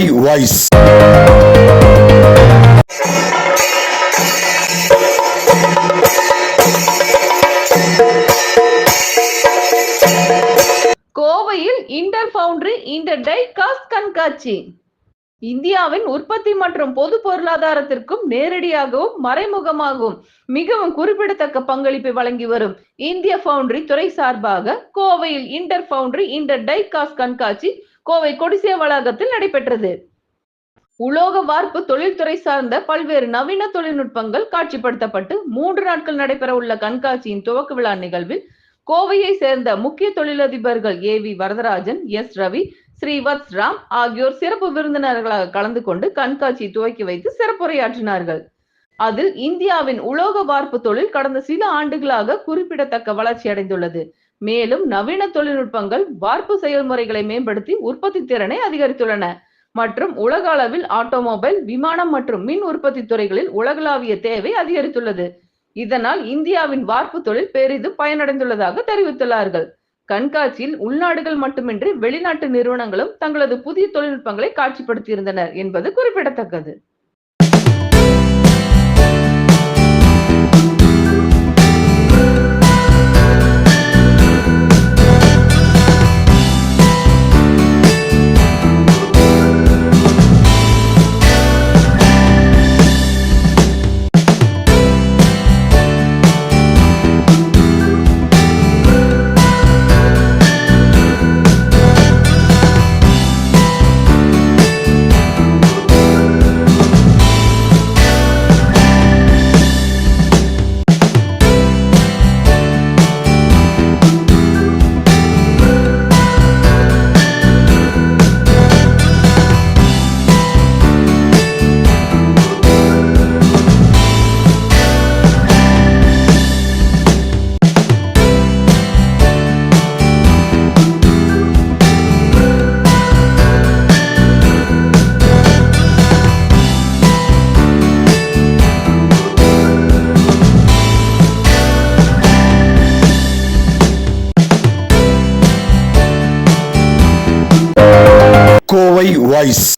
Kovai voice கோவையில் inter foundry inter die cast கண்காட்சி. இந்தியாவின் உற்பத்தி மற்றும் பொது பொருளாதாரத்திற்கும் நேரடியாகவும் மறைமுகமாகவும் மிகவும் குறிப்பிடத்தக்க பங்களிப்பை வழங்கி வரும் இந்திய பவுண்டரி துறை சார்பாக கோவையில் inter foundry inter die cast கண்காட்சி கோவை கொடிசிய வளாகத்தில் நடைபெற்றது. உலோக வார்ப்பு தொழில்துறை சார்ந்த பல்வேறு நவீன தொழில்நுட்பங்கள் காட்சிப்படுத்தப்பட்டு மூன்று நாட்கள் நடைபெற உள்ள கண்காட்சியின் துவக்க விழா நிகழ்வில் கோவையை சேர்ந்த முக்கிய தொழிலதிபர்கள் A V Varadarajan S Ravi Srivats Ram ஆகியோர் சிறப்பு விருந்தினர்களாக கலந்து கொண்டு கண்காட்சியை துவக்கி வைத்து சிறப்புரையாற்றினார்கள். அதில் இந்தியாவின் உலோக வார்ப்பு தொழில் கடந்த சில ஆண்டுகளாக குறிப்பிடத்தக்க வளர்ச்சி அடைந்துள்ளது மேலும் நவீன தொழில்நுட்பங்கள் வார்ப்பு செயல்முறைகளை மேம்படுத்தி உற்பத்தி திறனை அதிகரித்துள்ளன. மற்றும் உலக அளவில் ஆட்டோமொபைல் விமானம் மற்றும் மின் உற்பத்தி துறைகளில் உலகளாவிய தேவை அதிகரித்துள்ளது. இதனால் இந்தியாவின் வார்ப்பு தொழில் பெரிதும் பயனடைந்துள்ளதாக தெரிவித்துள்ளார்கள். கண்காட்சியில் உள்நாடுகள் மட்டுமின்றி வெளிநாட்டு நிறுவனங்களும் தங்களது புதிய தொழில்நுட்பங்களை காட்சிப்படுத்தியிருந்தனர் என்பது குறிப்பிடத்தக்கது. Huawei Voice.